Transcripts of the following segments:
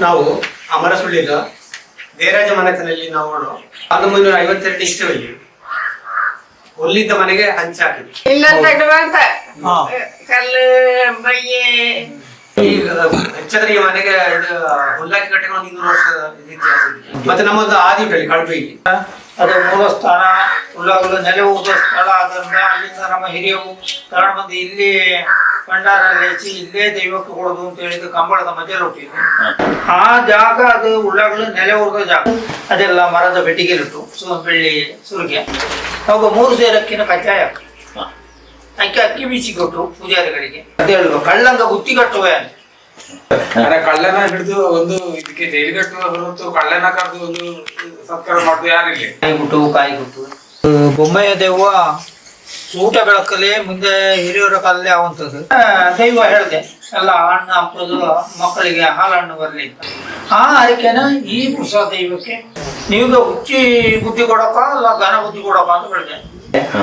ನಾವು ಅಮರ ಸುಳ್ಳಿದ ದೇರಾಜ ಮನೆತನಲ್ಲಿ ನಾವು ಸಾವಿರದ ಒಂಬೈನೂರ ಐವತ್ತೆರಡು ಇಷ್ಟದಲ್ಲಿ ಹುಲ್ಲಿದ್ದ ಮನೆಗೆ ಹಂಚಾಕಿದ್ವಿ ಇಲ್ಲ ಕಲ್ಲು ಬೈಯೆ ಮನೆಗೆ ಇದು ಹುಲ್ಲಾಕಿ ಕಟ್ಟಿಕೊಂಡು ಒಂದು ಇನ್ನೂರು ವರ್ಷದ ಮತ್ತೆ ನಮ್ಮದು ಆದಿ ಬೆಳಿ ಕಳ್ಬಿ ಅದು ಮೂಲ ಸ್ಥಾನ. ಉಳ್ಳಾಗಲು ನೆಲೆ ಹೋದ ಸ್ಥಳ. ಆದ್ದರಿಂದ ಅಲ್ಲಿಂದ ನಮ್ಮ ಹಿರಿಯವು ಕಾರಣ ಬಂದು ಇಲ್ಲಿ ಭಂಡಾರ ಲೇಚಿ ಇಲ್ಲೇ ದೈವಕ್ಕೆ ಕೊಡೋದು ಅಂತ ಹೇಳಿದ್ದು ಕಂಬಳದ ಮಧ್ಯೆ ಹುಟ್ಟಿದ್ದು ಆ ಜಾಗ ಅದು ಉಳ್ಳಾಗಲು ನೆಲೆ ಹೋಗೋ ಜಾಗ. ಅದೆಲ್ಲ ಮರದ ಬೆಟ್ಟಿಗೆಲಿಟ್ಟು ಸು ಬೆಳ್ಳಿ ಸುರಿಗೆ. ಅವಾಗ ಮೂರು ಸೇರಕ್ಕಿನ ಕಜ್ಜಾಯ. ಅಕ್ಕಿ ಅಕ್ಕಿ ಬೀಸಿ ಕೊಟ್ಟು ಪೂಜಾರಿಗಳಿಗೆ. ಅದೇ ಹೇಳುದು ಕಳ್ಳಂಗ ಗುತ್ತಿ ಕಟ್ಟುವೆ ಕಳ್ಳನ ಹಿಡಿದು ಒಂದು ಇದಕ್ಕೆ ಜೈಲು ಕಟ್ಟುವ ಹೊರತು ಕಳ್ಳನ ಕರೆದು ಒಂದು ಸತ್ಕಾರ ಮಾಡುದು ಯಾರಿಲ್ಲ? ಕಾಯಿ ಗುಟ್ಟು ಕಾಯಿ ಗುಟ್ಟು ಬೊಮ್ಮೆಯ ದೆವ್ವ ಊಟ ಬೆಳಕಲ್ಲಿ ಮುಂದೆ ಹಿರಿಯರ ಕಾಲಲ್ಲಿ ಆವಂಥದ್ದು ದೈವ ಹೇಳಿದೆ, ಎಲ್ಲ ಹಣ್ಣು ಹಾಕೋದು ಮಕ್ಕಳಿಗೆ ಹಾಲಣ್ಣು ಬರಲಿ. ಆ ಆಯ್ಕೆನ ಈ ಪುರುಷ ದೈವಕ್ಕೆ ನೀವು ಹುಚ್ಚಿ ಬುದ್ಧಿ ಕೊಡಕ ಅಲ್ಲ ಘನ ಬುದ್ಧಿ ಕೊಡಕ ಅಂತ ಹೇಳಿದೆ.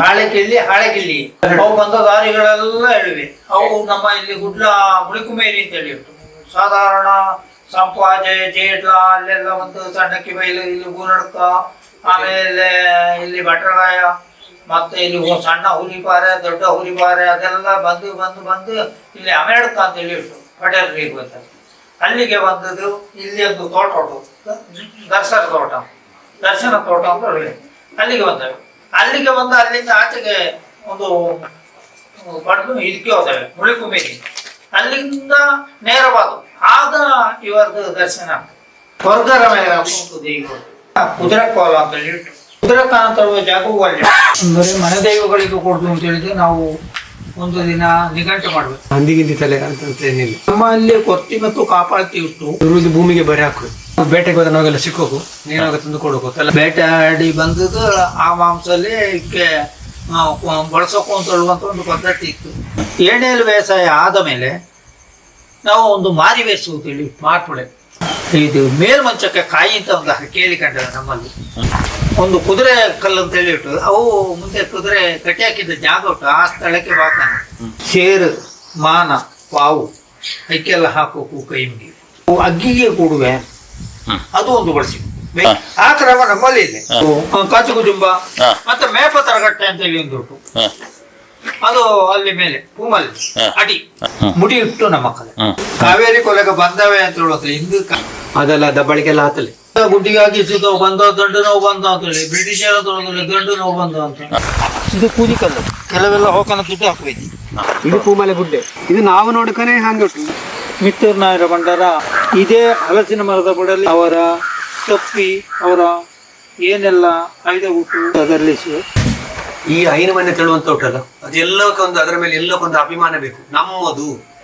ಹಾಳೆ ಕಿಲ್ಲಿ ಹಾಳೆ ಕಿಲ್ಲಿ ಅವು ಬಂದ ದಾರಿಗಳೆಲ್ಲ ಹೇಳಿವೆ ಅವು ನಮ್ಮ ಇಲ್ಲಿ ಗುಡ್ಲ, ಮುಳಿಕುಮೇರಿ ಅಂತ ಹೇಳಿ ಸಾಧಾರಣ ಸಂಪಾಜೆ ಜೇಡ್ಲ, ಅಲ್ಲೆಲ್ಲ ಒಂದು ಸಣ್ಣಕ್ಕಿ ಬೈಲು, ಇಲ್ಲಿ ಗೂನಡ್ಕ ಆಮೇಲೆ ಇಲ್ಲಿ ಭಟ್ರಗಾಯ, ಮತ್ತೆ ಇಲ್ಲಿ ಸಣ್ಣ ಹುಲಿಪಾರೆ ದೊಡ್ಡ ಹುಲಿಪಾರೆ ಅದೆಲ್ಲ ಬಂದು ಬಂದು ಬಂದು ಇಲ್ಲಿ ಅಮೇರಿಕ ಅಂತ ಹೇಳಿ ಪಟೇಲ್ ಗೊತ್ತ ಅಲ್ಲಿಗೆ ಬಂದದ್ದು ಇಲ್ಲಿ ಒಂದು ತೋಟ ಉಂಟು, ದರ್ಶನ ತೋಟ. ದರ್ಶನ ತೋಟ ಅಂತ ಹೇಳಿ ಅಲ್ಲಿಗೆ ಬಂದವೆ ಅಲ್ಲಿಗೆ ಬಂದು ಅಲ್ಲಿಂದ ಆಚೆಗೆ ಒಂದು ಪಡೆದು ಇದಕ್ಕೆ ಹೋದವೆ ಮುಳಿಕುಂಬಿಗೆ ಅಲ್ಲಿಂದ ನೇರವಾದ ಆಗ ಇವರದ್ದು ದರ್ಶನ. ಸ್ವರ್ಗರ ಮೇಲೆ ದೇವರು ಕುದುರೆ ಕೋಲ ಅಂತ ಹೇಳಿ ಇಟ್ಟು ಕುದುರೆ ಅಲ್ಲಿ ಅಂದರೆ ಮನೆ ದೈವಗಳಿಗೆ ಕೊಡುದು ಅಂತ ಹೇಳಿದ್ರೆ ನಾವು ಒಂದು ದಿನ ನಿಘಂಟು ಮಾಡ್ಬೇಕು. ಹಂದಿಗಿಂದಿ ತಲೆ ಅಂತ ಏನಿಲ್ಲ. ನಮ್ಮಲ್ಲಿ ಕೊರ್ತಿ ಮತ್ತು ಕಾಪಾಳ್ತಿ ಇಟ್ಟು ಇರುವುದು ಭೂಮಿಗೆ ಬರೆ ಹಾಕು ಬೇಟೆಗೆ ಹೋದ ನಾವೆಲ್ಲ ಸಿಕ್ಕೋಕು. ನೀನಾಗ ತಂದು ಕೊಡೋಕು ಎಲ್ಲ ಆಡಿ ಬಂದದ್ದು ಆ ಮಾಂಸಲ್ಲಿ ಇದಕ್ಕೆ ಬಳಸೋಕು ಅಂತ ಹೇಳುವಂತ ಒಂದು ಪದ್ಧತಿ ಇತ್ತು. ಏಣೆಯಲ್ಲಿ ಬೇಸಾಯ ಆದ ಮೇಲೆ ನಾವು ಒಂದು ಮಾರಿ ಬೇಸು ಅಂತೇಳಿ ಮಾರ್ಪಡೆ ಇದು ಮೇಲ್ಮಂಚಕ್ಕೆ ಕಾಯಿ ಅಂತ ಒಂದು ಕೇಳಿ ಕಂಡಿದೆ ನಮ್ಮಲ್ಲಿ. ಒಂದು ಕುದುರೆ ಕಲ್ಲು ಅಂತ ಹೇಳಿಟ್ಟು ಅವು ಮುಂದೆ ಕುದುರೆ ಕಟ್ಟಿ ಹಾಕಿದ್ದ ಜಾಗ ಉಂಟು. ಆ ಸ್ಥಳಕ್ಕೆ ಬಾತಾನೆ ಸೇರು ಮಾನ ಪಾವು ಅದಕ್ಕೆಲ್ಲ ಹಾಕೋಕು ಕೈ ಮುಗಿ ಅಗ್ಗಿಗೆ ಕೂಡುವೆ. ಅದು ಒಂದು ಬಳಸಿ. ಆ ಕ್ರಮ ನಮ್ಮಲ್ಲಿ ಇದೆ ಕಾಚು ಕುಜುಂಬ ಮತ್ತೆ ಮತ್ತೆ ಮೇಪತರಗಟ್ಟೆ ಅಂತ ಹೇಳಿ ಒಂದು ಉಂಟು. ಅದು ಅಲ್ಲಿ ಮೇಲೆ ಭೂಮಲ್ಲಿ ಹಾ. ಅಡಿ. ಮುಡಿ ಇಟ್ಟು ನಮ್ಮ ಕಲೆ ಕಾವೇರಿ ಕೊಲೆಗೆ ಬಂದವೆ ಅಂತ ಹೇಳೋದು ಹಿಂದೂ ಕ- ಅದೆಲ್ಲ ದಬ್ಬಳಿಗೆಲ್ಲ ಹಾತಲಿ ಗುಡ್ಡಿಗೆ ಹಾಕಿಸಿದ ಬಂದ ದಂಡು ನೋವು ಬಂದ ಅಂತ ಹೇಳಿ ಬ್ರಿಟಿಷರ ತೊಳೆದ್ರೆ ಗಂಡು ನೋವು ಬಂದ ಅಂತ ಇದು ಕೂಲಿ ಕಲ್ಲು ಕೆಲವೆಲ್ಲ ಹೋಕನ ದುಡ್ಡು ಹಾಕಬೇಕು. ಇದು ಕೂಮಲೆ ಗುಡ್ಡೆ. ಇದು ನಾವು ನೋಡ್ಕನೆ ಹಂಗೆ ಮಿತ್ತೂರ್ ನಾಯರ ಬಂಡಾರ ಇದೇ ಹಲಸಿನ ಮರದ ಬುಡಲ್ಲಿ ಅವರ ತಪ್ಪಿ ಅವರ ಏನೆಲ್ಲ ಆಯ್ದ ಊಟ. ಅದರಲ್ಲಿ ಈ ಐನು ಮನೆ ತೆಳುವಂತ ಉಂಟಲ್ಲ ಅದೆಲ್ಲಕ್ಕೊಂದು ಅದರ ಮೇಲೆ ಎಲ್ಲಕ್ಕೊಂದು ಅಭಿಮಾನ ಬೇಕು. ನಮ್ಮದು.